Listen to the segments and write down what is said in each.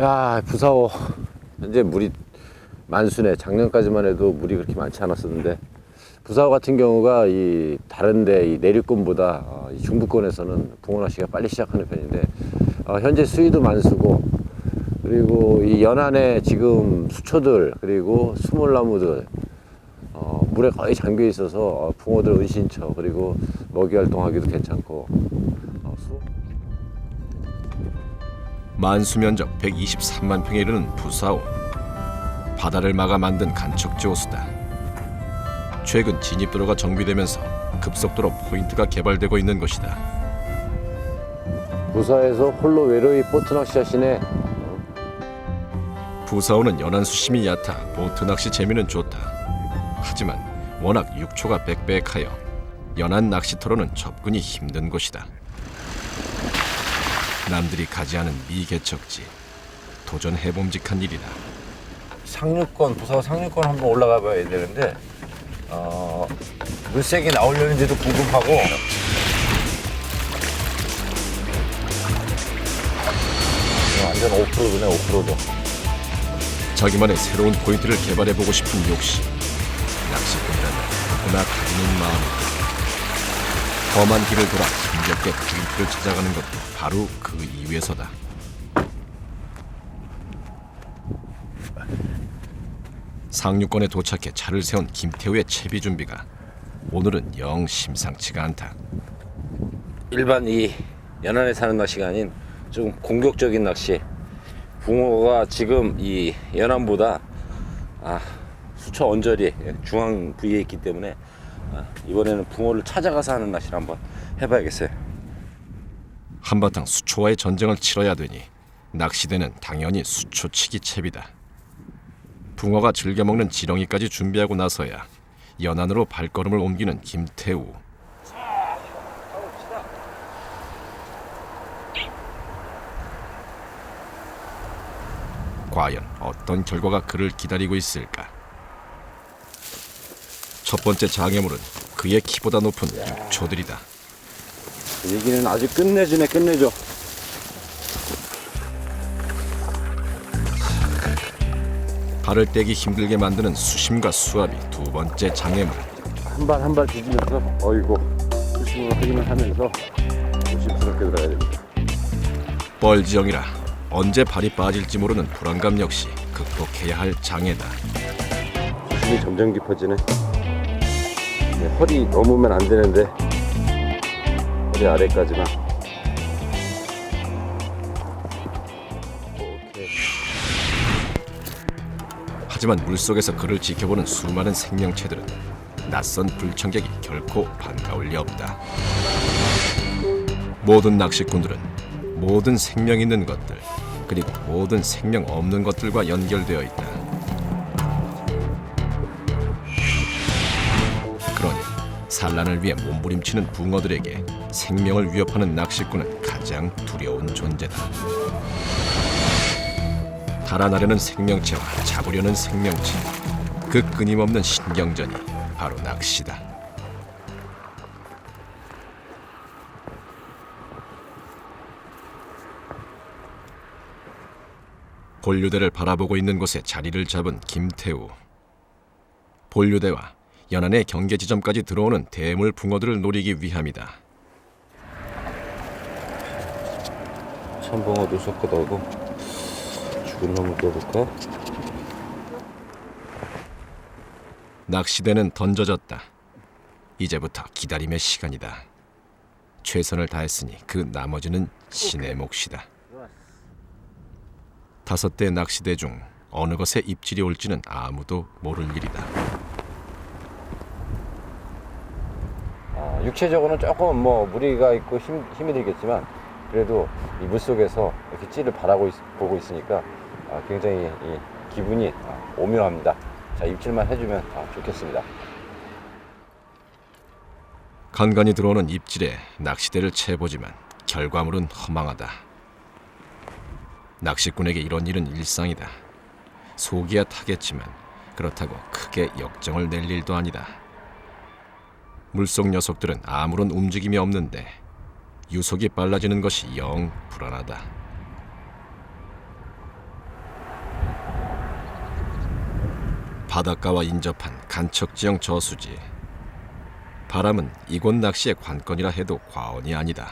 야 부사오 현재 물이 만순에 작년까지만 해도 물이 그렇게 많지 않았었는데 부사오 같은 경우가 이 다른데 이 내륙권보다 어, 이 중부권에서는 붕어 낚시가 빨리 시작하는 편인데 어, 현재 수위도 만수고 그리고 이 연안에 지금 수초들 그리고 수몰나무들 어, 물에 거의 잠겨 있어서 어, 붕어들 은신처 그리고 먹이 활동하기도 괜찮고 어, 수... 만수 면적 123만 평에 이르는 부사오. 바다를 막아 만든 간척지 호수다. 최근 진입도로가 정비되면서 급속도로 포인트가 개발되고 있는 곳이다. 부사에서 홀로 외로이 보트 낚시 하시네 부사오는 연안 수심이 얕아 보트 낚시 재미는 좋다. 하지만 워낙 육초가 빽빽하여 연안 낚시터로는 접근이 힘든 곳이다. 남들이 가지 않은 미개척지 도전해봄직한 일이다. 상류권 부사 상류권 한번 올라가 봐야 되는데 어, 물색이 나오려는지도 궁금하고. 어, 완전 오프로드네 오프로드. 자기만의 새로운 포인트를 개발해보고 싶은 욕심. 낚시꾼이라면 누구나 가지는 마음이다. 험한 길을 돌아 힘겹게 포인트를 찾아가는 것도 바로 그 이유에서다. 상류권에 도착해 차를 세운 김태우의 채비 준비가 오늘은 영 심상치가 않다. 일반 이 연안에 사는 낚시가 아닌 좀 공격적인 낚시. 붕어가 지금 이 연안보다 아, 수초 언저리 중앙 부위에 있기 때문에 아, 이번에는 붕어를 찾아가서 하는 낚시를 한번 해봐야겠어요 한바탕 수초와의 전쟁을 치러야 되니 낚시대는 당연히 수초치기 채비다. 붕어가 즐겨 먹는 지렁이까지 준비하고 나서야 연안으로 발걸음을 옮기는 김태우. 과연 어떤 결과가 그를 기다리고 있을까? 첫 번째 장애물은 그의 키보다 높은 육초들이다. 얘기는 아주 끝내주네 끝내줘 발을 떼기 힘들게 만드는 수심과 수압이 두 번째 장애물. 한 발 한 발 뒤지면서 어이고 조심을 하기만 하면서 조심스럽게 들어가야 됩니다 뻘지형이라 언제 발이 빠질지 모르는 불안감 역시 극복해야 할 장애다. 숨이 점점 깊어지네 네, 허리 넘으면 안 되는데 허리 아래까지만. 하지만 물속에서 그를 지켜보는 수많은 생명체들은 낯선 불청객이 결코 반가울 리 없다. 모든 낚시꾼들은 모든 생명 있는 것들 그리고 모든 생명 없는 것들과 연결되어 있다. 산란을 위해 몸부림치는 붕어들에게 생명을 위협하는 낚시꾼은 가장 두려운 존재다. 달아나려는 생명체와 잡으려는 생명체 그 끊임없는 신경전이 바로 낚시다. 본류대를 바라보고 있는 곳에 자리를 잡은 김태우. 본류대와 연안의 경계 지점까지 들어오는 대물 붕어들을 노리기 위함이다. 참붕어도 섞어 넣고 죽은 놈을 떠볼까? 낚시대는 던져졌다. 이제부터 기다림의 시간이다. 최선을 다했으니 그 나머지는 신의 몫이다. 다섯 대 낚시대 중 어느 것에 입질이 올지는 아무도 모를 일이다. 육체적으로는 조금 뭐 무리가 있고 힘, 힘이 들겠지만 그래도 이 물속에서 이렇게 찌를 바라고 있, 보고 있으니까 아, 굉장히 이 기분이 아, 오묘합니다. 자 입질만 해주면 아, 좋겠습니다. 간간히 들어오는 입질에 낚시대를 채보지만 결과물은 허망하다. 낚시꾼에게 이런 일은 일상이다. 속이야 타겠지만 그렇다고 크게 역정을 낼 일도 아니다. 물속 녀석들은 아무런 움직임이 없는데 유속이 빨라지는 것이 영 불안하다. 바닷가와 인접한 간척지형 저수지. 바람은 이곳 낚시의 관건이라 해도 과언이 아니다.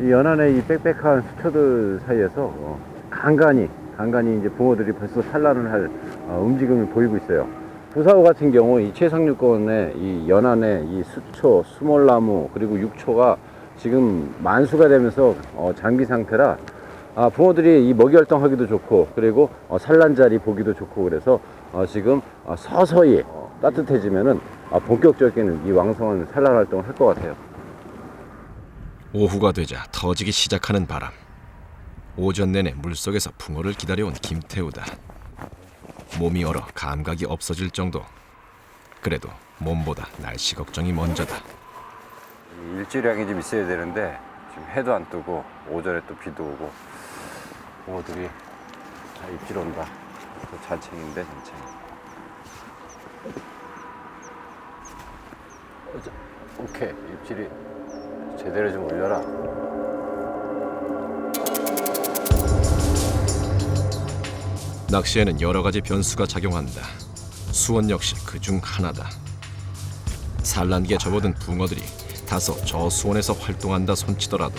이 연안의 이 빽빽한 수초들 사이에서 간간히 간간히 이제 붕어들이 벌써 산란을 할 어, 움직임을 보이고 있어요. 부사호 같은 경우 이 최상류권의 이 연안의 이 수초, 수몰나무 그리고 육초가 지금 만수가 되면서 어, 장비 상태라 아, 붕어들이 이 먹이 활동하기도 좋고 그리고 어, 산란 자리 보기도 좋고 그래서 어, 지금 어, 서서히 어, 따뜻해지면은 아, 본격적인 이 왕성한 산란 활동을 할 것 같아요. 오후가 되자 터지기 시작하는 바람. 오전 내내 물속에서 붕어를 기다려온 김태우다. 몸이 얼어 감각이 없어질 정도. 그래도 몸보다 날씨 걱정이 먼저다. 일주량이 좀 있어야 되는데 지금 해도 안 뜨고 오전에 또 비도 오고 붕어들이 다 입질 온다. 또 잔챙인데 잔챙. 어자, 오케이 입질이 제대로 좀 올려라. 낚시에는 여러 가지 변수가 작용한다. 수원 역시 그 중 하나다. 산란기에 접어든 붕어들이 다소 저수온에서 활동한다 손치더라도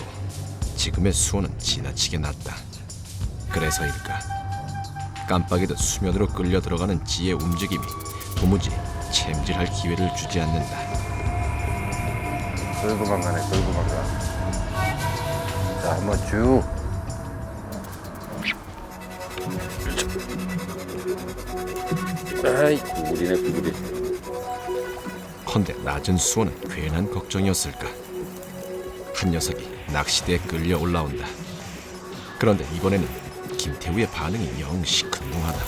지금의 수온은 지나치게 낮다. 그래서일까? 깜빡이듯 수면으로 끌려 들어가는 지의 움직임이 도무지 챔질할 기회를 주지 않는다. 돌고만 가네 돌고만 가. 자 한번 쭉. 아이 구부리네 구부리. 헌데 낮은 수온은 괜한 걱정이었을까? 한 녀석이 낚시대에 끌려 올라온다. 그런데 이번에는 김태우의 반응이 영 시큰둥하다.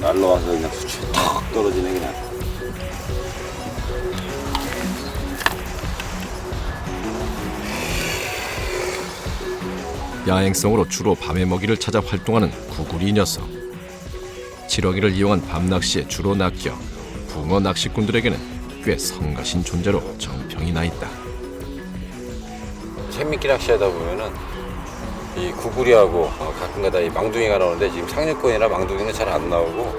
날라와서 그냥 수치 탁 떨어지네 그냥. 야행성으로 주로 밤의 먹이를 찾아 활동하는 구구리 녀석. 지렁이를 이용한 밤 낚시에 주로 낚여 붕어 낚시꾼들에게는 꽤 성가신 존재로 정평이 나 있다. 재밌게 낚시하다 보면은 이 구구리하고 어, 가끔가다 이 망둥이가 나오는데 지금 상류권이라 망둥이는 잘 안 나오고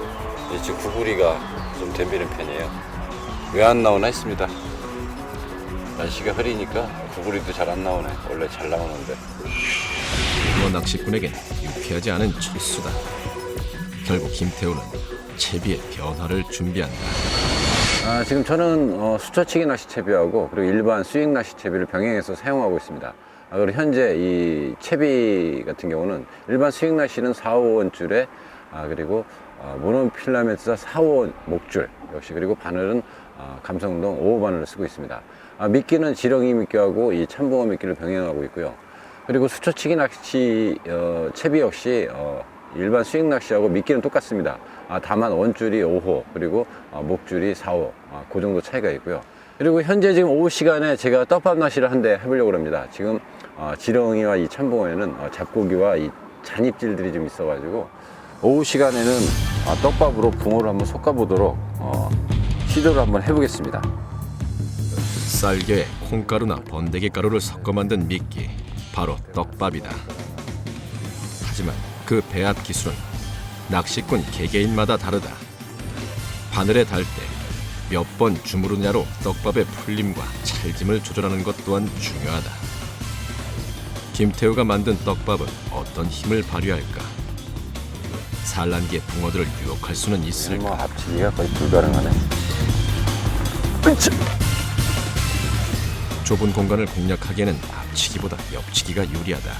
이 지금 구구리가 좀 덤비는 편이에요. 왜 안 나오나 했습니다. 날씨가 흐리니까 구구리도 잘 안 나오네. 원래 잘 나오는데. 붕어 낚시꾼에겐 유쾌하지 않은 철수다. 결국 김태우는 채비의 변화를 준비한다. 아, 지금 저는 어, 수초치기 낚시 채비하고 그리고 일반 스윙 낚시 채비를 병행해서 사용하고 있습니다. 아, 그리고 현재 이 채비 같은 경우는 일반 스윙 낚시는 4, 5원 줄에 아, 그리고 어, 모노필라멘트사 4, 5원 목줄 역시 그리고 바늘은 어, 감성동 5호 바늘을 쓰고 있습니다. 아, 미끼는 지렁이 미끼하고 이 참붕어 미끼를 병행하고 있고요. 그리고 수초치기 낚시 어, 채비 역시 어, 일반 스윙 낚시하고 미끼는 똑같습니다. 아, 다만 원줄이 5호 그리고 어, 목줄이 4호 아, 그 정도 차이가 있고요. 그리고 현재 지금 오후 시간에 제가 떡밥 낚시를 한 대 해보려고 합니다. 지금 어, 지렁이와 이 참붕어에는 어, 잡고기와 이 잔입질들이 좀 있어가지고 오후 시간에는 아, 떡밥으로 붕어를 한번 솎아보도록 어, 시도를 한번 해보겠습니다. 쌀겨에 콩가루나 번데기 가루를 섞어 만든 미끼 바로 떡밥이다. 하지만 그 배합 기술은 낚시꾼 개개인마다 다르다. 바늘에 달 때 몇 번 주무르냐로 떡밥의 풀림과 찰짐을 조절하는 것 또한 중요하다. 김태우가 만든 떡밥은 어떤 힘을 발휘할까? 산란기의 붕어들을 유혹할 수는 있을까? 뭐 합치기가 거의 불가능하네. 좁은 공간을 공략하기에는 앞 치기보다 옆치기가 유리하다.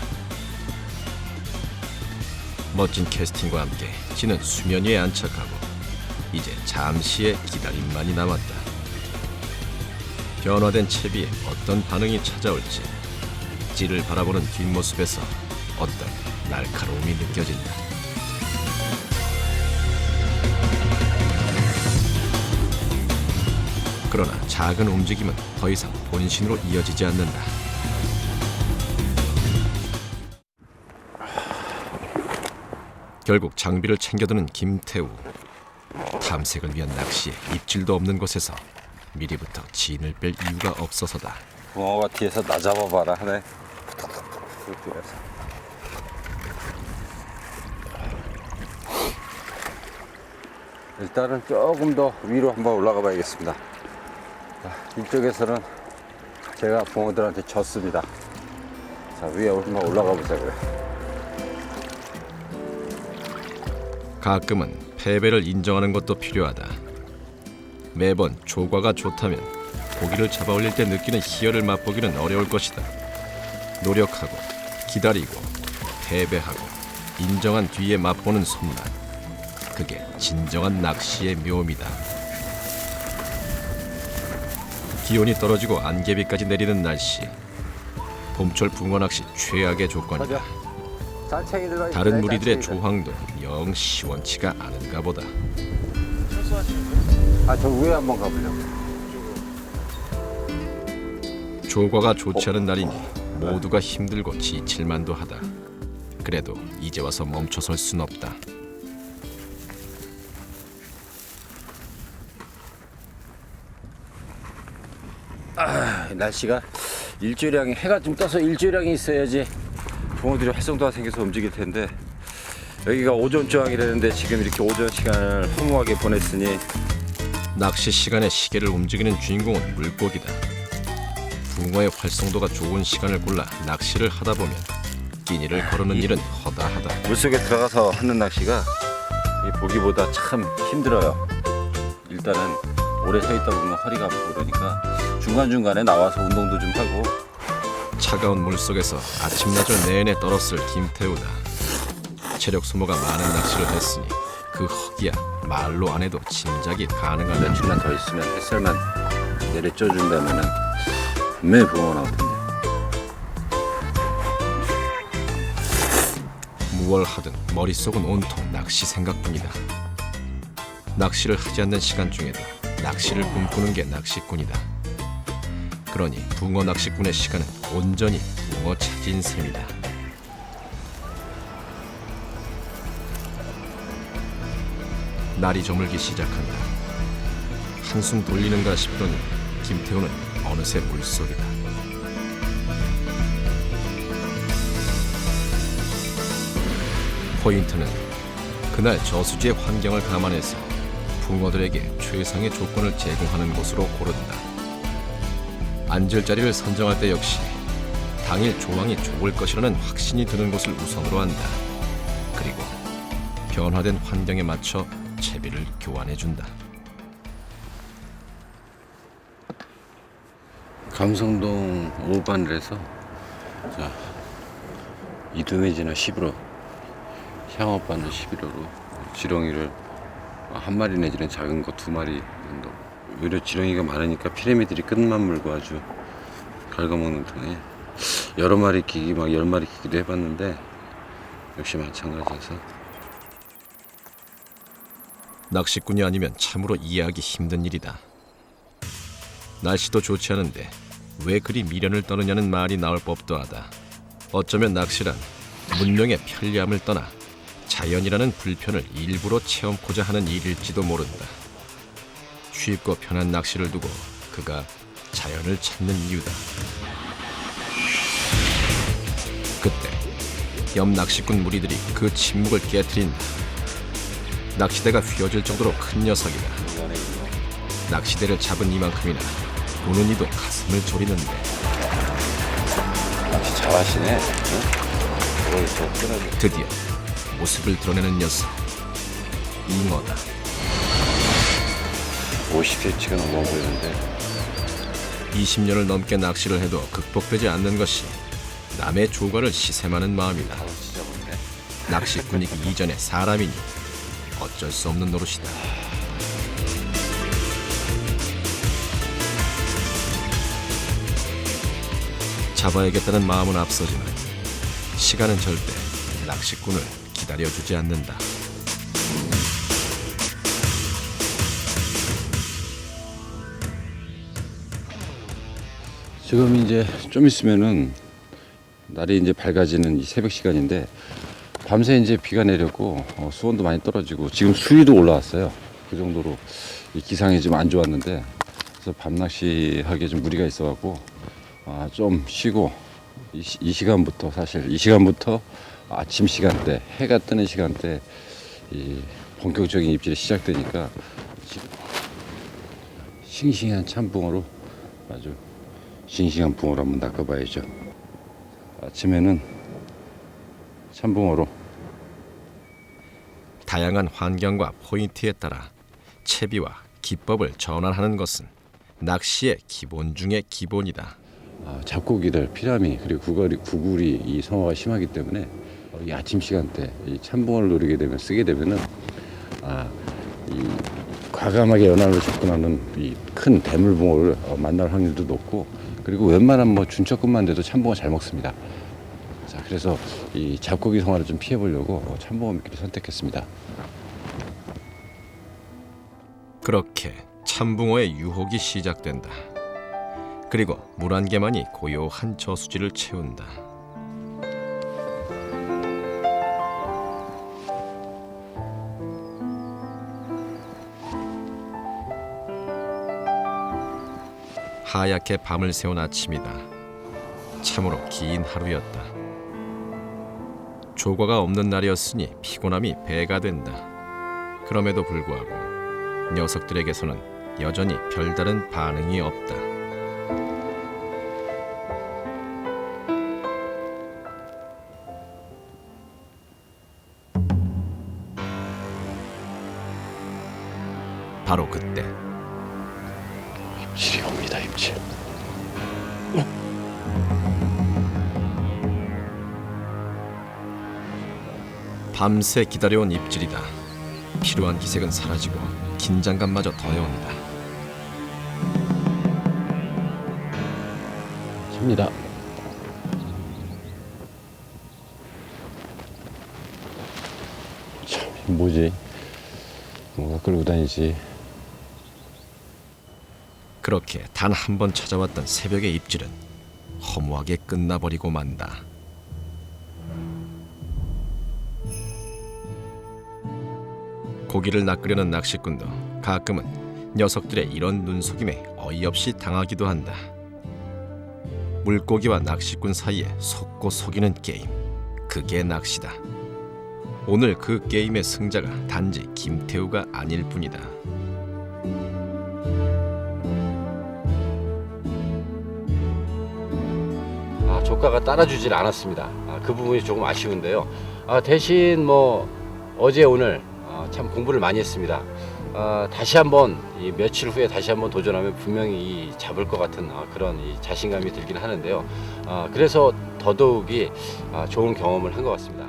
멋진 캐스팅과 함께 지는 수면 위에 안착하고 이제 잠시의 기다림만이 남았다. 변화된 채비에 어떤 반응이 찾아올지 찌를 바라보는 뒷모습에서 어떤 날카로움이 느껴진다. 그러나 작은 움직임은 더 이상 본신으로 이어지지 않는다. 결국 장비를 챙겨드는 김태우. 탐색을 위한 낚시에 입질도 없는 곳에서 미리부터 진을 뺄 이유가 없어서다. 붕어가 뒤에서 나 잡아봐라 하네. 이렇게 해서. 일단은 조금 더 위로 한번 올라가 봐야겠습니다. 자, 이쪽에서는 제가 붕어들한테 졌습니다. 자, 위에 한번 올라가 보자고요. 가끔은 패배를 인정하는 것도 필요하다. 매번 조과가 좋다면 고기를 잡아 올릴 때 느끼는 희열을 맛보기는 어려울 것이다. 노력하고 기다리고 패배하고 인정한 뒤에 맛보는 손맛. 그게 진정한 낚시의 묘미다. 기온이 떨어지고 안개비까지 내리는 날씨. 봄철 붕어 낚시 최악의 조건이다. 다른 무리들의 조항도 영 시원치가 않은가 보다. 아, 저 위에 한번 가보려고. 조과가 좋지 않은 날이니 모두가 힘들고 지칠만도 하다. 그래도 이제 와서 멈춰설 순 없다. 날씨가 일주일량이 해가 좀 떠서 일주일량이 있어야지 붕어들이 활성도가 생겨서 움직일 텐데 여기가 오전 조항이라는데 지금 이렇게 오전 시간을 허무하게 보냈으니 낚시 시간에 시계를 움직이는 주인공은 물고기다. 붕어의 활성도가 좋은 시간을 골라 낚시를 하다 보면 끼니를 거르는 일은 허다하다. 물속에 들어가서 하는 낚시가 이 보기보다 참 힘들어요. 일단은 오래 서 있다 보면 허리가 아프고 그러니까 중간중간에 나와서 운동도 좀 하고 차가운 물속에서 아침나절 내내 떨었을 김태우다. 체력 소모가 많은 낚시를 했으니 그 허기야 말로 안 해도 짐작이 가능하다. 며칠만 더 있으면 햇살만 내려쪄 준다면은 분명히 붕어 나올 텐데 무얼 하든 머릿속은 온통 낚시 생각뿐이다. 낚시를 하지 않는 시간 중에도 낚시를 꿈꾸는 게 낚시꾼이다. 그러니 붕어 낚시꾼의 시간은 온전히 붕어 찾인 셈이다. 날이 저물기 시작한다. 한숨 돌리는가 싶더니 김태우는 어느새 물속이다. 포인트는 그날 저수지의 환경을 감안해서 붕어들에게 최상의 조건을 제공하는 곳으로 고른다. 앉을 자리를 선정할 때 역시 당일 조항이 좋을 것이라는 확신이 드는 곳을 우선으로 한다. 그리고 변화된 환경에 맞춰 채비를 교환해 준다. 감성동 5반을해서 자 이두매지나 11호 향업반을 11호로 지렁이를 한 마리 내지는 작은 거 두 마리 정도 오히려 지렁이가 많으니까 피라미들이 끝만 물고 아주 갉아먹는 등에 여러 마리 끼기 막 열 마리 끼기도 해봤는데 역시 마찬가지여서 낚시꾼이 아니면 참으로 이해하기 힘든 일이다. 날씨도 좋지 않은데 왜 그리 미련을 떠느냐는 말이 나올 법도 하다. 어쩌면 낚시란 문명의 편리함을 떠나 자연이라는 불편을 일부러 체험코자 하는 일일지도 모른다. 쉽고 편한 낚시를 두고 그가 자연을 찾는 이유다. 그때 옆 낚시꾼 무리들이 그 침묵을 깨뜨린다. 낚시대가 휘어질 정도로 큰 녀석이다. 낚시대를 잡은 이만큼이나 보는 이도 가슴을 졸이는데 낚시 잘하시네 드디어 모습을 드러내는 녀석 잉어다. 50cm가 넘어 보이는데 20년을 넘게 낚시를 해도 극복되지 않는 것이 남의 조과를 시샘하는 마음이다. 바로 못네 낚시꾼이기 이전에 사람이니 어쩔 수 없는 노릇이다. 잡아야겠다는 마음은 앞서지만 시간은 절대 낚시꾼을 기다려주지 않는다. 지금 이제 좀 있으면은 날이 이제 밝아지는 이 새벽 시간인데 밤새 이제 비가 내렸고 어, 수온도 많이 떨어지고 지금 수위도 올라왔어요. 그 정도로 이 기상이 좀 안 좋았는데 그래서 밤 낚시 하기에 좀 무리가 있어갖고 아, 좀 쉬고 이, 시- 이 시간부터 사실 이 시간부터 아침 시간대 해가 뜨는 시간대 이 본격적인 입질이 시작되니까 싱싱한 참붕어로 아주 싱싱한 붕어로 한번 낚아봐야죠. 아침에는 참붕어로 다양한 환경과 포인트에 따라 채비와 기법을 전환하는 것은 낚시의 기본 중의 기본이다. 아, 잡고기들 피라미 그리고 구걸이, 구굴이 이 성화가 심하기 때문에 어, 이 아침 시간대 이 참붕어를 노리게 되면 쓰게 되면은 아, 이 과감하게 연안으로 접근하는 이 큰 대물붕어를 어, 만날 확률도 높고 그리고 웬만한 뭐 준척급만 돼도 참붕어 잘 먹습니다. 자 그래서 이 잡고기 성화를 좀 피해 보려고 어, 참붕어 미끼를 선택했습니다. 그렇게 참붕어의 유혹이 시작된다. 그리고 물 한 개만이 고요한 저수지를 채운다. 하얗게 밤을 새운 아침이다. 참으로 긴 하루였다. 조과가 없는 날이었으니 피곤함이 배가 된다. 그럼에도 불구하고 녀석들에게서는 여전히 별다른 반응이 없다. 밤새 기다려온 입질이다. 필요한 기색은 사라지고 긴장감마저 더해온다. 칩니다. 참 뭐지? 뭔가 끌고 다니지. 그렇게 단 한 번 찾아왔던 새벽의 입질은 허무하게 끝나버리고 만다. 고기를 낚으려는 낚시꾼도 가끔은 녀석들의 이런 눈속임에 어이없이 당하기도 한다. 물고기와 낚시꾼 사이에 속고 속이는 게임. 그게 낚시다. 오늘 그 게임의 승자가 단지 김태우가 아닐 뿐이다. 아, 조카가 따라주질 않았습니다. 아, 그 부분이 조금 아쉬운데요. 아, 대신 뭐 어제 오늘 아, 참 공부를 많이 했습니다. 아, 다시 한번 이 며칠 후에 다시 한번 도전하면 분명히 이 잡을 것 같은 아, 그런 이 자신감이 들긴 하는데요. 아, 그래서 더더욱이 아, 좋은 경험을 한 것 같습니다.